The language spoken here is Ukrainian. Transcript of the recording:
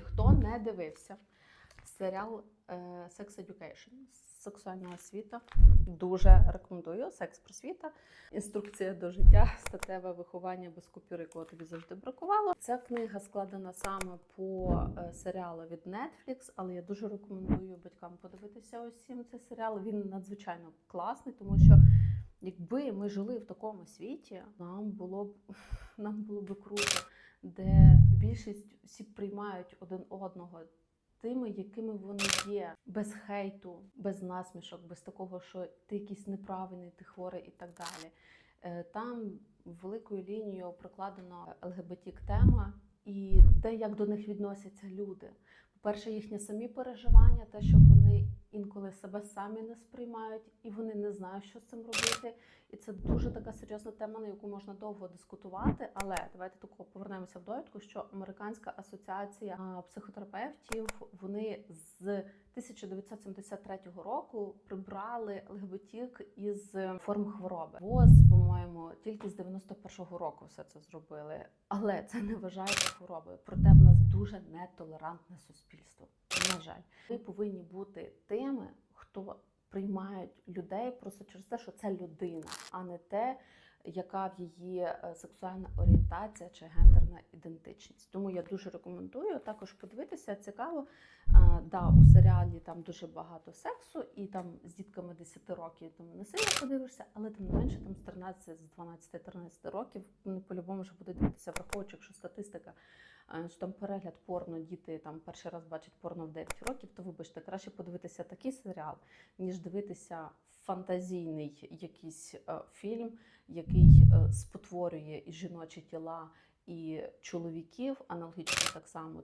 Хто не дивився серіал е, Sex Education, сексуальна освіта, дуже рекомендую. Секс просвіта, інструкція до життя, статеве виховання без купюр, якого тобі завжди бракувало. Ця книга складена саме по е, серіалу від Netflix, але я дуже рекомендую батькам подивитися усім цей серіал. Він надзвичайно класний, тому що. Якби ми жили в такому світі, нам було б нам було б круто, де більшість всі приймають один одного тими, якими вони є, без хейту, без насмішок, без такого, що ти якийсь неправильний, ти хворий і так далі. Е, Там великою лінією прокладена ЛГБТік тема і те, як до них відносяться люди. По-перше, їхні самі переживання, те, що вони інколи себе самі не сприймають, і вони не знають, що з цим робити. І це дуже така серйозна тема, на яку можна довго дискутувати. Але давайте тако повернемося в довідку, що Американська асоціація психотерапевтів вони з 1973 року прибрали ЛГБТік із форм хвороби. ВОЗ, по-моєму, тільки з 91-го року все це зробили. Але це не вважається хворобою. Проте в нас дуже нетолерантне суспільство. На жаль, ви повинні бути тими, хто приймають людей просто через те, що це людина, а не те, яка в її е, сексуальна орієнтація чи гендерна ідентичність. Тому я дуже рекомендую також подивитися. Цікаво, да, у серіалі там дуже багато сексу, і там з дітками 10 років там не сильно подивишся, але тим не менше там з 13, з 12-13 років по-любому вже будуть дивитися, враховуючи, якщо статистика е, що там перегляд порно, діти там перший раз бачать порно в 9 років, то вибачте, краще подивитися такий серіал, ніж дивитися фантазійний якийсь е, фільм, який е, спотворює і жіночі тіла, і чоловіків, аналогічно так само.